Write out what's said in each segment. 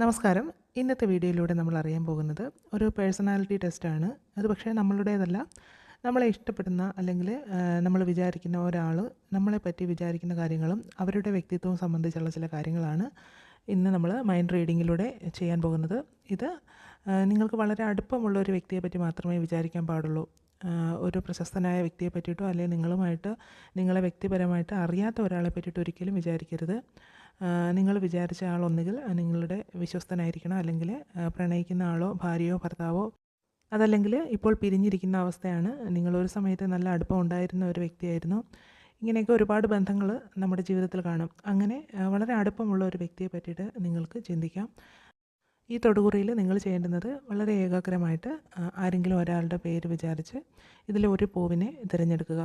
നമസ്കാരം. ഇന്നത്തെ വീഡിയോയിലൂടെ നമ്മൾ അറിയാൻ പോകുന്നത് ഒരു പേഴ്സണാലിറ്റി ടെസ്റ്റാണ്. അത് പക്ഷേ നമ്മളുടേതല്ല. നമ്മളെ ഇഷ്ടപ്പെടുന്ന അല്ലെങ്കിൽ നമ്മൾ വിചാരിക്കുന്ന ഒരാൾ നമ്മളെ പറ്റി വിചാരിക്കുന്ന കാര്യങ്ങളും അവരുടെ വ്യക്തിത്വവും സംബന്ധിച്ചുള്ള ചില കാര്യങ്ങളാണ് ഇന്ന് നമ്മൾ മൈൻഡ് റീഡിങ്ങിലൂടെ ചെയ്യാൻ പോകുന്നത്. ഇത് നിങ്ങൾക്ക് വളരെ അടുപ്പമുള്ള ഒരു വ്യക്തിയെ പറ്റി മാത്രമേ വിചാരിക്കാൻ പാടുള്ളൂ. ഒരു പ്രശസ്തനായ വ്യക്തിയെ പറ്റിയിട്ടോ അല്ലെങ്കിൽ നിങ്ങളുമായിട്ട് നിങ്ങളെ വ്യക്തിപരമായിട്ട് അറിയാത്ത ഒരാളെ പറ്റിയിട്ട് ഒരിക്കലും വിചാരിക്കരുത്. നിങ്ങൾ വിചാരിച്ച ആൾ ഒന്നുകിൽ നിങ്ങളുടെ വിശ്വസ്തനായിരിക്കണം അല്ലെങ്കിൽ പ്രണയിക്കുന്ന ആളോ ഭാര്യയോ ഭർത്താവോ അതല്ലെങ്കിൽ ഇപ്പോൾ പിരിഞ്ഞിരിക്കുന്ന അവസ്ഥയാണ്. നിങ്ങളൊരു സമയത്ത് നല്ല അടുപ്പം ഉണ്ടായിരുന്ന ഒരു വ്യക്തിയായിരുന്നു. ഇങ്ങനെയൊക്കെ ഒരുപാട് ബന്ധങ്ങൾ നമ്മുടെ ജീവിതത്തിൽ കാണും. അങ്ങനെ വളരെ അടുപ്പമുള്ള ഒരു വ്യക്തിയെ പറ്റിയിട്ട് നിങ്ങൾക്ക് ചിന്തിക്കാം. ഈ തൊടുകുറിയിൽ നിങ്ങൾ ചെയ്യേണ്ടുന്നത് വളരെ ഏകാഗ്രമായിട്ട് ആരെങ്കിലും ഒരാളുടെ പേര് വിചാരിച്ച് ഇതിൽ ഒരു പൂവിനെ തിരഞ്ഞെടുക്കുക.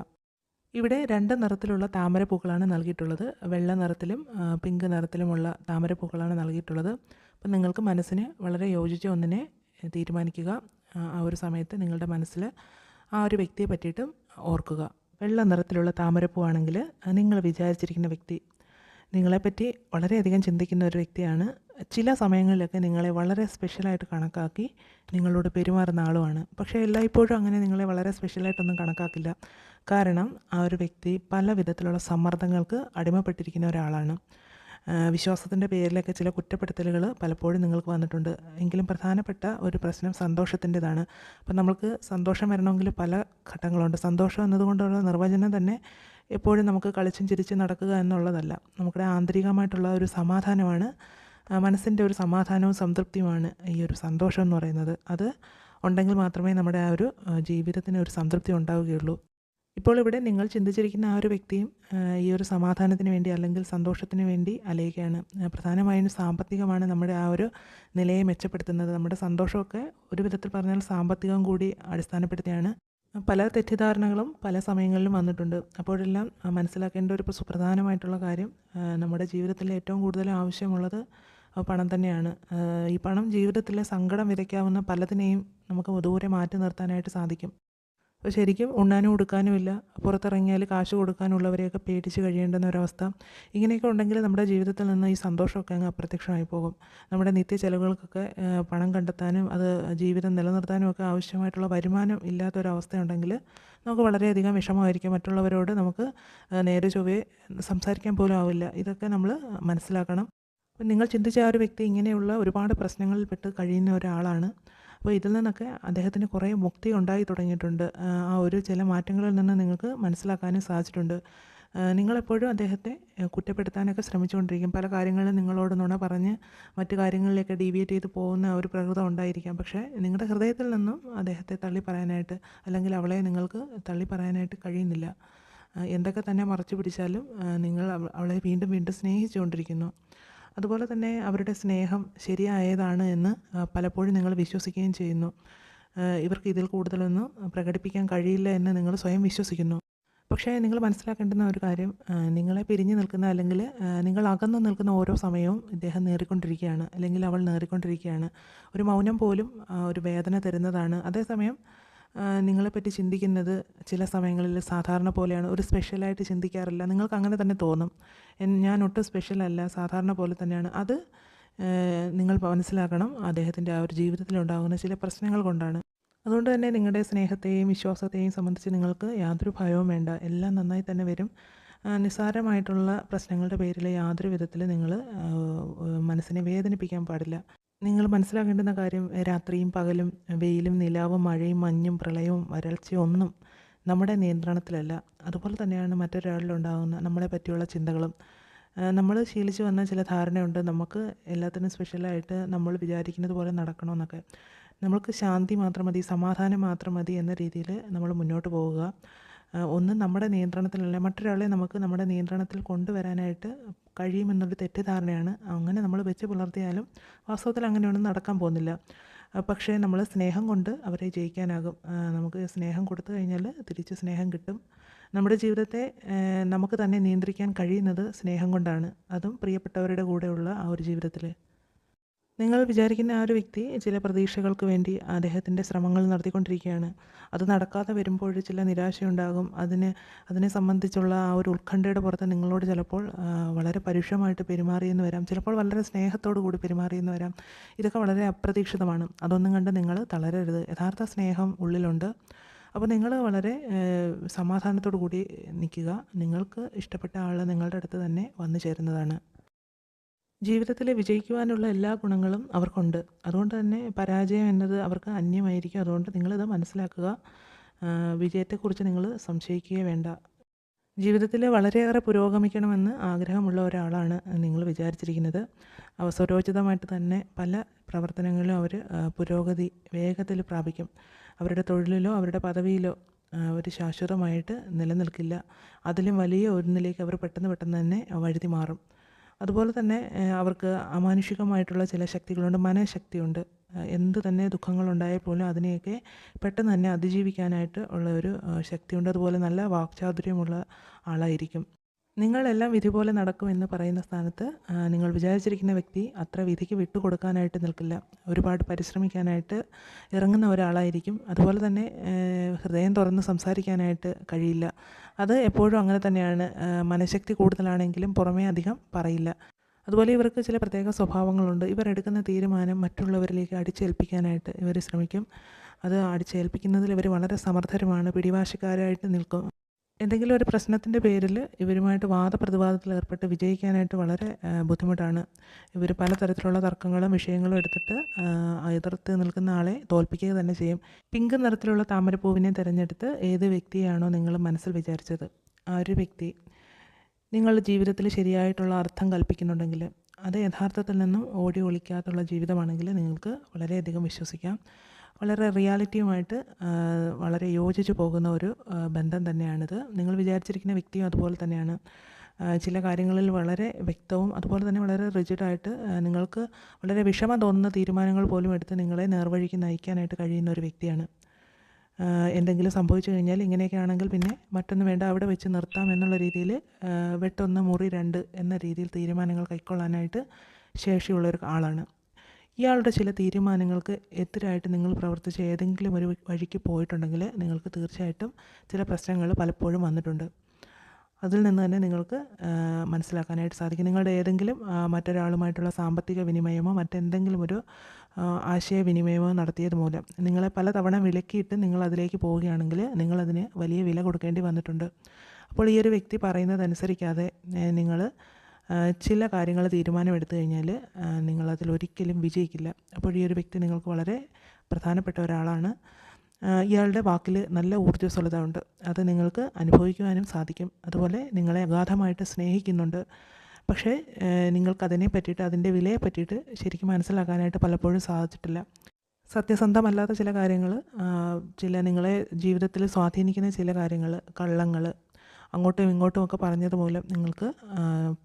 ഇവിടെ രണ്ട് നിറത്തിലുള്ള താമരപ്പൂക്കളാണ് നൽകിയിട്ടുള്ളത്. വെള്ള നിറത്തിലും പിങ്ക് നിറത്തിലുമുള്ള താമരപ്പൂക്കളാണ് നൽകിയിട്ടുള്ളത്. അപ്പം നിങ്ങൾക്ക് മനസ്സിന് വളരെ യോജിച്ച ഒന്നിനെ തീരുമാനിക്കുക. ആ, ഒരു സമയത്ത് നിങ്ങളുടെ മനസ്സിൽ ആ ഒരു വ്യക്തിയെ പറ്റിയിട്ടും ഓർക്കുക. വെള്ള നിറത്തിലുള്ള താമരപ്പൂവാണെങ്കിൽ നിങ്ങൾ വിചാരിച്ചിരിക്കുന്ന വ്യക്തി നിങ്ങളെപ്പറ്റി വളരെയധികം ചിന്തിക്കുന്ന ഒരു വ്യക്തിയാണ്. ചില സമയങ്ങളിലൊക്കെ നിങ്ങളെ വളരെ സ്പെഷ്യലായിട്ട് കണക്കാക്കി നിങ്ങളോട് പെരുമാറുന്ന ആളുമാണ്. പക്ഷേ എല്ലായ്പ്പോഴും അങ്ങനെ നിങ്ങളെ വളരെ സ്പെഷ്യലായിട്ടൊന്നും കണക്കാക്കില്ല. കാരണം ആ ഒരു വ്യക്തി പല വിധത്തിലുള്ള സമ്മർദ്ദങ്ങൾക്ക് അടിമപ്പെട്ടിരിക്കുന്ന ഒരാളാണ്. വിശ്വാസത്തിന്റെ പേരിലൊക്കെ ചില കുറ്റപ്പെടുത്തലുകൾ പലപ്പോഴും നിങ്ങൾക്ക് വന്നിട്ടുണ്ട്. എങ്കിലും പ്രധാനപ്പെട്ട ഒരു പ്രശ്നം സന്തോഷത്തിന്റെതാണ്. അപ്പം നമുക്ക് സന്തോഷം വരണമെങ്കിൽ പല ഘട്ടങ്ങളുണ്ട്. സന്തോഷം എന്നതുകൊണ്ടുള്ള നിർവചനം തന്നെ എപ്പോഴും നമുക്ക് കളിച്ചും ചിരിച്ചും നടക്കുക എന്നുള്ളതല്ല. നമ്മുടെ ആന്തരികമായിട്ടുള്ള ഒരു സമാധാനമാണ് മനസ്സിന്റെ ഒരു സമാധാനവും സംതൃപ്തിയുമാണ് ഈ ഒരു സന്തോഷം എന്ന് പറയുന്നത്. അത് ഉണ്ടെങ്കിൽ മാത്രമേ നമ്മുടെ ആ ഒരു ജീവിതത്തിന് ഒരു സംതൃപ്തി ഉണ്ടാവുകയുള്ളൂ. ഇപ്പോൾ ഇവിടെ നിങ്ങൾ ചിന്തിച്ചിരിക്കുന്ന ആ ഒരു വ്യക്തിയും ഈ ഒരു സമാധാനത്തിന് വേണ്ടി അല്ലെങ്കിൽ സന്തോഷത്തിന് വേണ്ടി അലയുകയാണ്. പ്രധാനമായും സാമ്പത്തികമാണ് നമ്മുടെ ആ ഒരു നിലയെ മെച്ചപ്പെടുത്തുന്നത്. നമ്മുടെ സന്തോഷമൊക്കെ ഒരു വിധത്തിൽ പറഞ്ഞാൽ സാമ്പത്തികം കൂടി അടിസ്ഥാനപ്പെടുത്തിയാണ്. പല തെറ്റിദ്ധാരണകളും പല സമയങ്ങളിലും വന്നിട്ടുണ്ട്. അപ്പോഴെല്ലാം മനസ്സിലാക്കേണ്ട ഒരു സുപ്രധാനമായിട്ടുള്ള കാര്യം നമ്മുടെ ജീവിതത്തിൽ ഏറ്റവും കൂടുതൽ ആവശ്യമുള്ളത് പണം തന്നെയാണ്. ഈ പണം ജീവിതത്തിലെ സങ്കടം വിതയ്ക്കാവുന്ന പലതിനെയും നമുക്ക് ദൂരെ മാറ്റി നിർത്താനായിട്ട് സാധിക്കും. അപ്പോൾ ശരിക്കും ഉണ്ണാനും ഉടുക്കാനും ഇല്ല. പുറത്തിറങ്ങിയാൽ കാശ് കൊടുക്കാനുള്ളവരെയൊക്കെ പേടിച്ച് കഴിയേണ്ടുന്ന ഒരവസ്ഥ. ഇങ്ങനെയൊക്കെ ഉണ്ടെങ്കിൽ നമ്മുടെ ജീവിതത്തിൽ നിന്ന് ഈ സന്തോഷമൊക്കെ അങ്ങ് അപ്രത്യക്ഷമായി പോകും. നമ്മുടെ നിത്യ ചെലവുകൾക്കൊക്കെ പണം കണ്ടെത്താനും അത് ജീവിതം നിലനിർത്താനും ഒക്കെ ആവശ്യമായിട്ടുള്ള വരുമാനം ഇല്ലാത്തൊരവസ്ഥയുണ്ടെങ്കിൽ നമുക്ക് വളരെയധികം വിഷമമായിരിക്കും. മറ്റുള്ളവരോട് നമുക്ക് നേരെ ചൊവ്വേ സംസാരിക്കാൻ പോലും ആവില്ല. ഇതൊക്കെ നമ്മൾ മനസ്സിലാക്കണം. അപ്പം നിങ്ങൾ ചിന്തിച്ച ആ ഒരു വ്യക്തി ഇങ്ങനെയുള്ള ഒരുപാട് പ്രശ്നങ്ങളിൽ പെട്ട് കഴിയുന്ന ഒരാളാണ്. അപ്പോൾ ഇതിൽ നിന്നൊക്കെ അദ്ദേഹത്തിന് കുറേ മുക്തി ഉണ്ടായി തുടങ്ങിയിട്ടുണ്ട്. ആ, ഒരു ചില മാറ്റങ്ങളിൽ നിന്ന് നിങ്ങൾക്ക് മനസ്സിലാക്കാനും സാധിച്ചിട്ടുണ്ട്. നിങ്ങളെപ്പോഴും അദ്ദേഹത്തെ കുറ്റപ്പെടുത്താനൊക്കെ ശ്രമിച്ചുകൊണ്ടിരിക്കും. പല കാര്യങ്ങളിലും നിങ്ങളോട് നുണ പറഞ്ഞ് മറ്റു കാര്യങ്ങളിലേക്ക് ഡീവിയേറ്റ് ചെയ്ത് പോകുന്ന ഒരു പ്രകൃതം ഉണ്ടായിരിക്കാം. പക്ഷേ നിങ്ങളുടെ ഹൃദയത്തിൽ നിന്നും അദ്ദേഹത്തെ തള്ളി പറയാനായിട്ട് അല്ലെങ്കിൽ അവളെ നിങ്ങൾക്ക് തള്ളി പറയാനായിട്ട് കഴിയുന്നില്ല. എന്തൊക്കെ തന്നെ മറച്ചു പിടിച്ചാലും നിങ്ങൾ അവളെ വീണ്ടും വീണ്ടും സ്നേഹിച്ചുകൊണ്ടിരിക്കുന്നു. അതുപോലെ തന്നെ അവരുടെ സ്നേഹം ശരിയായതാണ് എന്ന് പലപ്പോഴും നിങ്ങൾ വിശ്വസിക്കുകയും ചെയ്യുന്നു. ഇവർക്ക് ഇതിൽ കൂടുതലൊന്നും പ്രകടിപ്പിക്കാൻ കഴിയില്ല എന്ന് നിങ്ങൾ സ്വയം വിശ്വസിക്കുന്നു. പക്ഷേ നിങ്ങൾ മനസ്സിലാക്കേണ്ടുന്ന ഒരു കാര്യം നിങ്ങളെ പിരിഞ്ഞു നിൽക്കുന്ന അല്ലെങ്കിൽ നിങ്ങൾ അകന്നു നിൽക്കുന്ന ഓരോ സമയവും ഇദ്ദേഹം നേറിക്കൊണ്ടിരിക്കുകയാണ്. അല്ലെങ്കിൽ അവൾ നേറിക്കൊണ്ടിരിക്കുകയാണ്. ഒരു മൗനം പോലും ഒരു വേദന തരുന്നതാണ്. അതേസമയം നിങ്ങളെപ്പറ്റി ചിന്തിക്കുന്നത് ചില സമയങ്ങളിൽ സാധാരണ പോലെയാണ്. ഒരു സ്പെഷ്യലായിട്ട് ചിന്തിക്കാറില്ല. നിങ്ങൾക്ക് അങ്ങനെ തന്നെ തോന്നും. ഞാൻ ഒട്ടും സ്പെഷ്യലല്ല സാധാരണ പോലെ തന്നെയാണ്. അത് നിങ്ങൾ മനസ്സിലാക്കണം. അദ്ദേഹത്തിന്റെ ആ ഒരു ജീവിതത്തിലുണ്ടാകുന്ന ചില പ്രശ്നങ്ങൾ കൊണ്ടാണ്. അതുകൊണ്ട് തന്നെ നിങ്ങളുടെ സ്നേഹത്തെയും വിശ്വാസത്തെയും സംബന്ധിച്ച് നിങ്ങൾക്ക് യാതൊരു ഭയവും വേണ്ട. എല്ലാം നന്നായി തന്നെ വരും. നിസ്സാരമായിട്ടുള്ള പ്രശ്നങ്ങളുടെ പേരിൽ യാതൊരു വിധത്തിൽ നിങ്ങൾ മനസ്സിനെ വേദനിപ്പിക്കാൻ പാടില്ല. നിങ്ങൾ മനസ്സിലാക്കേണ്ടുന്ന കാര്യം രാത്രിയും പകലും വെയിലും നിലാവും മഴയും മഞ്ഞും പ്രളയവും വരൾച്ചയും ഒന്നും നമ്മുടെ നിയന്ത്രണത്തിലല്ല. അതുപോലെ തന്നെയാണ് മറ്റൊരാളിലുണ്ടാകുന്ന നമ്മളെ പറ്റിയുള്ള ചിന്തകളും. നമ്മൾ ശീലിച്ചു വന്ന ചില ധാരണയുണ്ട്. നമുക്ക് എല്ലാത്തിനും സ്പെഷ്യലായിട്ട് നമ്മൾ വിചാരിക്കുന്നത് പോലെ നടക്കണമെന്നൊക്കെ നമ്മൾക്ക് ശാന്തി മാത്രം മതി സമാധാനം മാത്രം മതി എന്ന രീതിയിൽ നമ്മൾ മുന്നോട്ട് പോവുക. ഒന്ന് നമ്മുടെ നിയന്ത്രണത്തിലല്ല മറ്റൊരാളെ നമുക്ക് നമ്മുടെ നിയന്ത്രണത്തിൽ കൊണ്ടുവരാനായിട്ട് കഴിയുമെന്നൊരു തെറ്റിദ്ധാരണയാണ്. അങ്ങനെ നമ്മൾ വെച്ച് പുലർത്തിയാലും വാസ്തവത്തിൽ അങ്ങനെയൊന്നും നടക്കാൻ പോകുന്നില്ല. പക്ഷേ നമ്മൾ സ്നേഹം കൊണ്ട് അവരെ ജയിക്കാനാകും. നമുക്ക് സ്നേഹം കൊടുത്തു കഴിഞ്ഞാൽ തിരിച്ച് സ്നേഹം കിട്ടും. നമ്മുടെ ജീവിതത്തെ നമുക്ക് തന്നെ നിയന്ത്രിക്കാൻ കഴിയുന്നത് സ്നേഹം കൊണ്ടാണ്. അതും പ്രിയപ്പെട്ടവരുടെ കൂടെയുള്ള ആ ഒരു ജീവിതത്തിൽ നിങ്ങൾ വിചാരിക്കുന്ന ആ ഒരു വ്യക്തി ചില പ്രതീക്ഷകൾക്ക് വേണ്ടി അദ്ദേഹത്തിന്റെ ശ്രമങ്ങൾ നടത്തിക്കൊണ്ടിരിക്കുകയാണ്. അത് നടക്കാതെ വരുമ്പോൾ ചില നിരാശയുണ്ടാകും. അതിന് അതിനെ സംബന്ധിച്ചുള്ള ആ ഒരു ഉത്കണ്ഠയുടെ പുറത്ത് നിങ്ങളോട് ചിലപ്പോൾ വളരെ പരുഷമായിട്ട് പെരുമാറിയെന്ന് വരാം. ചിലപ്പോൾ വളരെ സ്നേഹത്തോടു കൂടി പെരുമാറിയെന്ന് വരാം. ഇതൊക്കെ വളരെ അപ്രതീക്ഷിതമാണ്. അതൊന്നും കണ്ട് നിങ്ങൾ തളരരുത്. യഥാർത്ഥ സ്നേഹം ഉള്ളിലുണ്ട്. അപ്പോൾ നിങ്ങൾ വളരെ സമാധാനത്തോടു കൂടി നിൽക്കുക. നിങ്ങൾക്ക് ഇഷ്ടപ്പെട്ട ആൾ നിങ്ങളുടെ അടുത്ത് തന്നെ വന്നു ചേരുന്നതാണ്. ജീവിതത്തിൽ വിജയിക്കുവാനുള്ള എല്ലാ ഗുണങ്ങളും അവർക്കുണ്ട്. അതുകൊണ്ട് തന്നെ പരാജയം എന്നത് അവർക്ക് അന്യമായിരിക്കും. അതുകൊണ്ട് നിങ്ങളിത് മനസ്സിലാക്കുക. വിജയത്തെക്കുറിച്ച് നിങ്ങൾ സംശയിക്കുകയേ വേണ്ട. ജീവിതത്തിൽ വളരെയേറെ പുരോഗമിക്കണമെന്ന് ആഗ്രഹമുള്ള ഒരാളാണ് നിങ്ങൾ വിചാരിച്ചിരിക്കുന്നത്. അവസരോചിതമായിട്ട് തന്നെ പല പ്രവർത്തനങ്ങളിലും അവർ പുരോഗതി വേഗത്തിൽ പ്രാപിക്കും. അവരുടെ തൊഴിലിലോ അവരുടെ പദവിയിലോ അവർ ശാശ്വതമായിട്ട് നിലനിൽക്കില്ല. അതിലും വലിയ ഒന്നിലേക്ക് അവർ പെട്ടെന്ന് പെട്ടെന്ന് തന്നെ വഴുതി മാറും. അതുപോലെ തന്നെ അവർക്ക് അമാനുഷികമായിട്ടുള്ള ചില ശക്തികളുണ്ട് മനഃശക്തിയുണ്ട്. എന്ത് തന്നെ ദുഃഖങ്ങളുണ്ടായാൽ പോലും അതിനെയൊക്കെ പെട്ടെന്ന് തന്നെ അതിജീവിക്കാനായിട്ട് ഉള്ള ഒരു ശക്തിയുണ്ട്. അതുപോലെ നല്ല വാക്ചാതുര്യമുള്ള ആളായിരിക്കും. നിങ്ങളെല്ലാം വിധി പോലെ നടക്കുമെന്ന് പറയുന്ന സ്ഥാനത്ത് നിങ്ങൾ വിചാരിച്ചിരിക്കുന്ന വ്യക്തി അത്ര വിധിക്ക് വിട്ടുകൊടുക്കാനായിട്ട് നിൽക്കില്ല. ഒരുപാട് പരിശ്രമിക്കാനായിട്ട് ഇറങ്ങുന്ന ഒരാളായിരിക്കും. അതുപോലെ തന്നെ ഹൃദയം തുറന്ന് സംസാരിക്കാനായിട്ട് കഴിയില്ല. അത് എപ്പോഴും അങ്ങനെ തന്നെയാണ്. മനഃശക്തി കൂടുതലാണെങ്കിലും പുറമേ അധികം പറയില്ല. അതുപോലെ ഇവർക്ക് ചില പ്രത്യേക സ്വഭാവങ്ങളുണ്ട്. ഇവർ എടുക്കുന്ന തീരുമാനം മറ്റുള്ളവരിലേക്ക് അടിച്ചേൽപ്പിക്കാനായിട്ട് ഇവർ ശ്രമിക്കും. അത് അടിച്ചേൽപ്പിക്കുന്നതിൽ ഇവർ വളരെ സമർത്ഥരുമാണ്. പിടിവാശിക്കാരായിട്ട് നിൽക്കും. എന്തെങ്കിലും ഒരു പ്രശ്നത്തിന്റെ പേരിൽ ഇവരുമായിട്ട് വാദപ്രതിവാദത്തിൽ ഏർപ്പെട്ട് വിജയിക്കാനായിട്ട് വളരെ ബുദ്ധിമുട്ടാണ്. ഇവർ പലതരത്തിലുള്ള തർക്കങ്ങളും വിഷയങ്ങളും എടുത്തിട്ട് എതിർത്ത് നിൽക്കുന്ന ആളെ തോൽപ്പിക്കുക തന്നെ ചെയ്യും. പിങ്ക് നിറത്തിലുള്ള താമരപ്പൂവിനെ തിരഞ്ഞെടുത്ത് ഏത് വ്യക്തിയാണോ നിങ്ങൾ മനസ്സിൽ വിചാരിച്ചത്? ആ ഒരു വ്യക്തി നിങ്ങളുടെ ജീവിതത്തിൽ ശരിയായിട്ടുള്ള അർത്ഥം കൽപ്പിക്കുന്നുണ്ടെങ്കിൽ അത് യഥാർത്ഥത്തിൽ നിന്നും ഓടി ഒളിക്കാത്തുള്ള ജീവിതമാണെങ്കിൽ നിങ്ങൾക്ക് വളരെയധികം വിശ്വസിക്കാം. വളരെ റിയാലിറ്റിയുമായിട്ട് വളരെ യോജിച്ച് പോകുന്ന ഒരു ബന്ധം തന്നെയാണിത്. നിങ്ങൾ വിചാരിച്ചിരിക്കുന്ന വ്യക്തിയും അതുപോലെ തന്നെയാണ്. ചില കാര്യങ്ങളിൽ വളരെ വ്യക്തവും അതുപോലെ തന്നെ വളരെ റിജിഡായിട്ട് നിങ്ങൾക്ക് വളരെ വിഷമം തോന്നുന്ന തീരുമാനങ്ങൾ പോലും എടുത്ത് നിങ്ങളെ നേർവഴിക്ക് നയിക്കാനായിട്ട് കഴിയുന്ന ഒരു വ്യക്തിയാണ്. എന്തെങ്കിലും സംഭവിച്ചു കഴിഞ്ഞാൽ ഇങ്ങനെയൊക്കെ ആണെങ്കിൽ പിന്നെ മറ്റൊന്നും വേണ്ട അവിടെ വെച്ച് നിർത്താം എന്നുള്ള രീതിയിൽ വെട്ടൊന്ന് മുറി രണ്ട് എന്ന രീതിയിൽ തീരുമാനങ്ങൾ കൈക്കൊള്ളാനായിട്ട് ശേഷിയുള്ള ഒരു ആളാണ്. ഇയാളുടെ ചില തീരുമാനങ്ങൾക്ക് എതിരായിട്ട് നിങ്ങൾ പ്രവർത്തിച്ച ഏതെങ്കിലും ഒരു വഴിക്ക് പോയിട്ടുണ്ടെങ്കിൽ നിങ്ങൾക്ക് തീർച്ചയായിട്ടും ചില പ്രശ്നങ്ങൾ പലപ്പോഴും വന്നിട്ടുണ്ട്. അതിൽ നിന്ന് തന്നെ നിങ്ങൾക്ക് മനസ്സിലാക്കാനായിട്ട് സാധിക്കും. നിങ്ങളുടെ ഏതെങ്കിലും മറ്റൊരാളുമായിട്ടുള്ള സാമ്പത്തിക വിനിമയമോ മറ്റെന്തെങ്കിലും ഒരു ആശയവിനിമയമോ നടത്തിയത് മൂലം നിങ്ങളെ പലതവണ വിലക്കിയിട്ട് നിങ്ങൾ അതിലേക്ക് പോവുകയാണെങ്കിൽ നിങ്ങളതിന് വലിയ വില കൊടുക്കേണ്ടി വന്നിട്ടുണ്ട്. അപ്പോൾ ഈ ഒരു വ്യക്തി പറയുന്നതനുസരിക്കാതെ നിങ്ങൾ ചില കാര്യങ്ങൾ തീരുമാനമെടുത്തു കഴിഞ്ഞാൽ നിങ്ങളതിൽ ഒരിക്കലും വിജയിക്കില്ല. അപ്പോൾ ഈ ഒരു വ്യക്തി നിങ്ങൾക്ക് വളരെ പ്രധാനപ്പെട്ട ഒരാളാണ്. ഇയാളുടെ വാക്കിൽ നല്ല ഊർജസ്വലത ഉണ്ട് അത് നിങ്ങൾക്ക് അനുഭവിക്കുവാനും സാധിക്കും. അതുപോലെ നിങ്ങളെ അഗാധമായിട്ട് സ്നേഹിക്കുന്നുണ്ട്. പക്ഷേ നിങ്ങൾക്കതിനെ പറ്റിയിട്ട് അതിന്റെ വിലയെ പറ്റിയിട്ട് ശരിക്കും മനസ്സിലാക്കാനായിട്ട് പലപ്പോഴും സാധിച്ചിട്ടില്ല. സത്യസന്ധമല്ലാത്ത ചില കാര്യങ്ങൾ ചില നിങ്ങളെ ജീവിതത്തിൽ സ്വാധീനിക്കുന്ന ചില കാര്യങ്ങൾ കള്ളങ്ങൾ അങ്ങോട്ടും ഇങ്ങോട്ടും ഒക്കെ പറഞ്ഞത് മൂലം നിങ്ങൾക്ക്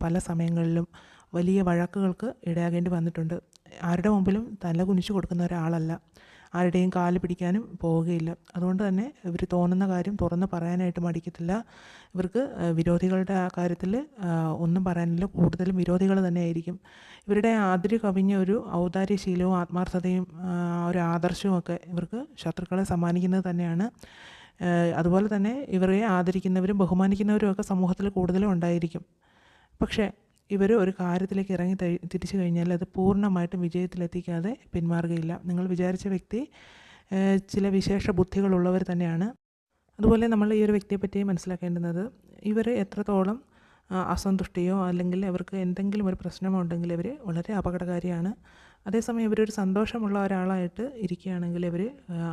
പല സമയങ്ങളിലും വലിയ വഴക്കുകൾക്ക് ഇടയാകേണ്ടി വന്നിട്ടുണ്ട്. ആരുടെ മുമ്പിലും തല കുനിച്ചു കൊടുക്കുന്ന ഒരാളല്ല. ആരുടെയും കാൽ പിടിക്കാനും പോവുകയില്ല. അതുകൊണ്ട് തന്നെ ഇവർ തോന്നുന്ന കാര്യം തുറന്ന് പറയാനായിട്ട് മടിക്കത്തില്ല. ഇവർക്ക് വിരോധികളുടെ ആ കാര്യത്തിൽ ഒന്നും പറയാനില്ല. കൂടുതലും വിരോധികൾ തന്നെയായിരിക്കും. ഇവരുടെ അതിര് കവിഞ്ഞ ഒരു ഔദാര്യശീലവും ആത്മാർത്ഥതയും ഒരു ആദർശവും ഒക്കെ ഇവർക്ക് ശത്രുക്കളെ സമ്മാനിക്കുന്നത് തന്നെയാണ്. അതുപോലെ തന്നെ ഇവരെ ആദരിക്കുന്നവരും ബഹുമാനിക്കുന്നവരും ഒക്കെ സമൂഹത്തിൽ കൂടുതലും ഉണ്ടായിരിക്കും. പക്ഷേ ഇവർ ഒരു കാര്യത്തിലേക്ക് ഇറങ്ങി തിരിച്ചു കഴിഞ്ഞാൽ അത് പൂർണമായിട്ടും വിജയത്തിലെത്തിക്കാതെ പിന്മാറുകയില്ല നിങ്ങൾ വിചാരിച്ച വ്യക്തി ചില വിശേഷ ബുദ്ധികളുള്ളവർ തന്നെയാണ്. അതുപോലെ നമ്മൾ ഈ ഒരു വ്യക്തിയെ പറ്റി മനസ്സിലാക്കേണ്ടുന്നത് ഇവർ എത്രത്തോളം അസന്തുഷ്ടിയോ അല്ലെങ്കിൽ അവർക്ക് എന്തെങ്കിലും ഒരു പ്രശ്നമോ ഉണ്ടെങ്കിൽ ഇവർ വളരെ അപകടകാരിയാണ്. അതേസമയം ഇവരൊരു സന്തോഷമുള്ള ഒരാളായിട്ട് ഇരിക്കുകയാണെങ്കിൽ ഇവർ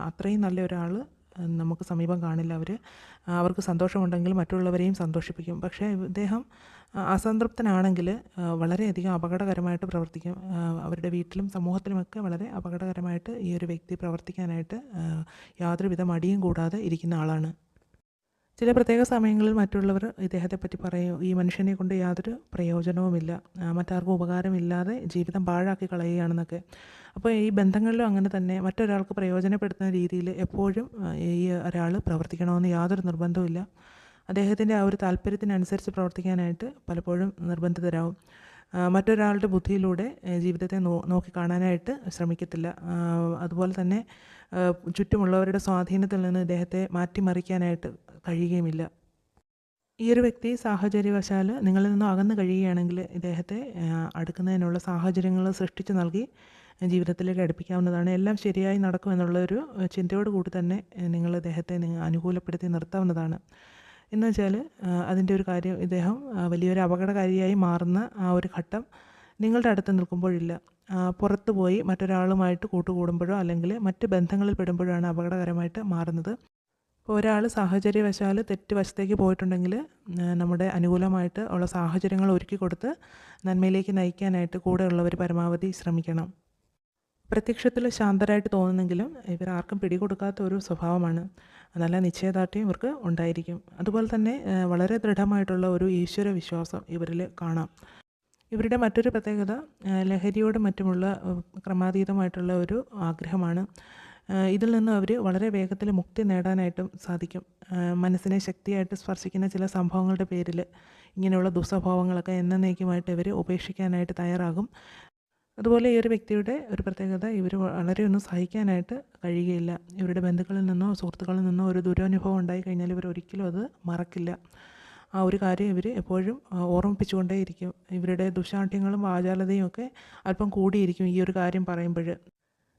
അത്രയും നല്ല ഒരാൾ നമുക്ക് സമീപം കാണില്ല അവർ അവർക്ക് സന്തോഷമുണ്ടെങ്കിൽ മറ്റുള്ളവരെയും സന്തോഷിപ്പിക്കും. പക്ഷേ ഇദ്ദേഹം അസംതൃപ്തനാണെങ്കിൽ വളരെയധികം അപകടകരമായിട്ട് പ്രവർത്തിക്കും. അവരുടെ വീട്ടിലും സമൂഹത്തിലുമൊക്കെ വളരെ അപകടകരമായിട്ട് ഈ ഒരു വ്യക്തി പ്രവർത്തിക്കാനായിട്ട് യാതൊരുവിധ മടിയും കൂടാതെ ഇരിക്കുന്ന ആളാണ്. ചില പ്രത്യേക സമയങ്ങളിൽ മറ്റുള്ളവർ ഇദ്ദേഹത്തെ പറ്റി പറയും ഈ മനുഷ്യനെ കൊണ്ട് യാതൊരു പ്രയോജനവുമില്ല. മറ്റാർക്കും ഉപകാരമില്ലാതെ ജീവിതം പാഴാക്കി കളയുകയാണെന്നൊക്കെ. അപ്പോൾ ഈ ബന്ധങ്ങളിലും അങ്ങനെ തന്നെ മറ്റൊരാൾക്ക് പ്രയോജനപ്പെടുത്തുന്ന രീതിയിൽ എപ്പോഴും ഈ ഒരാൾ പ്രവർത്തിക്കണമെന്ന് യാതൊരു നിർബന്ധവുമില്ല അദ്ദേഹത്തിന്റെ ആ ഒരു താല്പര്യത്തിനനുസരിച്ച് പ്രവർത്തിക്കാനായിട്ട് പലപ്പോഴും നിർബന്ധിതരാകും മറ്റൊരാളുടെ ബുദ്ധിയിലൂടെ ജീവിതത്തെ നോ നോക്കിക്കാണാനായിട്ട് ശ്രമിക്കത്തില്ല. അതുപോലെ തന്നെ ചുറ്റുമുള്ളവരുടെ സ്വാധീനത്തിൽ നിന്ന് ഇദ്ദേഹത്തെ മാറ്റിമറിക്കാനായിട്ട് കഴിയുകയുമില്ല. ഈ ഒരു വ്യക്തി സാഹചര്യവശാൽ നിങ്ങളിൽ നിന്നും അകന്നു കഴിയുകയാണെങ്കിൽ ഇദ്ദേഹത്തെ അടുക്കുന്നതിനുള്ള സാഹചര്യങ്ങൾ സൃഷ്ടിച്ചു നൽകി ജീവിതത്തിലേക്ക് അടുപ്പിക്കാവുന്നതാണ്. എല്ലാം ശരിയായി നടക്കുമെന്നുള്ളൊരു ചിന്തയോട് കൂടി തന്നെ നിങ്ങൾ ഇദ്ദേഹത്തെ നിങ്ങൾ അനുകൂലപ്പെടുത്തി നിർത്താവുന്നതാണ്. എന്ന് വെച്ചാൽ അതിന്റെ ഒരു കാര്യം ഇദ്ദേഹം വലിയൊരു അപകടകാരിയായി മാറുന്ന ആ ഒരു ഘട്ടം നിങ്ങളുടെ അടുത്ത് നിൽക്കുമ്പോഴില്ല. പുറത്ത് പോയി മറ്റൊരാളുമായിട്ട് കൂട്ടുകൂടുമ്പോഴോ അല്ലെങ്കിൽ മറ്റ് ബന്ധങ്ങളിൽ പെടുമ്പോഴാണ് അപകടകരമായിട്ട് മാറുന്നത്. ഇപ്പോൾ ഒരാൾ സാഹചര്യവശാൽ തെറ്റ് വശത്തേക്ക് പോയിട്ടുണ്ടെങ്കിൽ നമ്മുടെ അനുകൂലമായിട്ട് ഉള്ള സാഹചര്യങ്ങൾ ഒരുക്കി കൊടുത്ത് നന്മയിലേക്ക് നയിക്കാനായിട്ട് കൂടെയുള്ളവർ പരമാവധി ശ്രമിക്കണം. പ്രത്യക്ഷത്തിൽ ശാന്തരായിട്ട് തോന്നുന്നെങ്കിലും ഇവർ ആർക്കും പിടികൊടുക്കാത്ത ഒരു സ്വഭാവമാണ്. നല്ല നിശ്ചയദാർഢ്യം ഇവർക്ക് ഉണ്ടായിരിക്കും. അതുപോലെ തന്നെ വളരെ ദൃഢമായിട്ടുള്ള ഒരു ഈശ്വര വിശ്വാസം ഇവരിൽ കാണാം. ഇവരുടെ മറ്റൊരു പ്രത്യേകത ലഹരിയോട് മറ്റുമുള്ള ക്രമാതീതമായിട്ടുള്ള ഒരു ആഗ്രഹമാണ്. ഇതിൽ നിന്ന് അവർ വളരെ വേഗത്തിൽ മുക്തി നേടാനായിട്ടും സാധിക്കും. മനസ്സിനെ ശക്തിയായിട്ട് സ്പർശിക്കുന്ന ചില സംഭവങ്ങളുടെ പേരിൽ ഇങ്ങനെയുള്ള ദുസ്വഭാവങ്ങളൊക്കെ എന്നേക്കുമായിട്ട് ഇവർ ഉപേക്ഷിക്കാനായിട്ട് തയ്യാറാകും. അതുപോലെ ഈ ഒരു വ്യക്തിയുടെ ഒരു പ്രത്യേകത ഇവർ വളരെ ഒന്നും സഹിക്കാനായിട്ട് കഴിയുകയില്ല. ഇവരുടെ ബന്ധുക്കളിൽ നിന്നോ സുഹൃത്തുക്കളിൽ നിന്നോ ഒരു ദുരനുഭവം ഉണ്ടായി കഴിഞ്ഞാൽ ഇവർ ഒരിക്കലും അത് മറക്കില്ല. ആ ഒരു കാര്യം ഇവർ എപ്പോഴും ഓർമ്മിപ്പിച്ചുകൊണ്ടേയിരിക്കും. ഇവരുടെ ദുശാഠ്യങ്ങളും വാചാലതയും ഒക്കെ അല്പം കൂടിയിരിക്കും ഈ ഒരു കാര്യം പറയുമ്പോൾ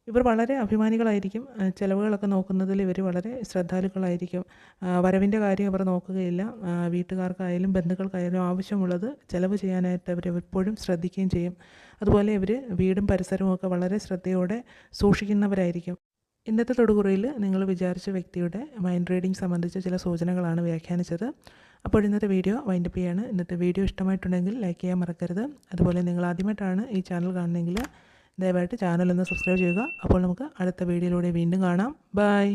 ഇവർ വളരെ അഭിമാനികളായിരിക്കും. ചിലവുകളൊക്കെ നോക്കുന്നതിൽ ഇവർ വളരെ ശ്രദ്ധാലുക്കളായിരിക്കും. വരവിന്റെ കാര്യം അവർ നോക്കുകയില്ല. വീട്ടുകാർക്കായാലും ബന്ധുക്കൾക്കായാലും ആവശ്യമുള്ളത് ചിലവ് ചെയ്യാനായിട്ട് അവർ എപ്പോഴും ശ്രദ്ധിക്കുകയും ചെയ്യും. അതുപോലെ ഇവർ വീടും പരിസരവും ഒക്കെ വളരെ ശ്രദ്ധയോടെ സൂക്ഷിക്കുന്നവരായിരിക്കും. ഇന്നത്തെ തൊടുകുറിയിൽ നിങ്ങൾ വിചാരിച്ച വ്യക്തിയുടെ മൈൻഡ് റീഡിംഗ് സംബന്ധിച്ച ചില സൂചനകളാണ് വ്യാഖ്യാനിച്ചത്. അപ്പോൾ ഇന്നത്തെ വീഡിയോ വൈൻഡപ്പ് ചെയ്യാണ്. ഇന്നത്തെ വീഡിയോ ഇഷ്ടമായിട്ടുണ്ടെങ്കിൽ ലൈക്ക് ചെയ്യാൻ മറക്കരുത്. അതുപോലെ നിങ്ങൾ ആദ്യമായിട്ടാണ് ഈ ചാനൽ കാണുന്നതെങ്കിൽ ദയവായിട്ട് ചാനലൊന്ന് സബ്സ്ക്രൈബ് ചെയ്യുക. അപ്പോൾ നമുക്ക് അടുത്ത വീഡിയോയിലൂടെ വീണ്ടും കാണാം. ബൈ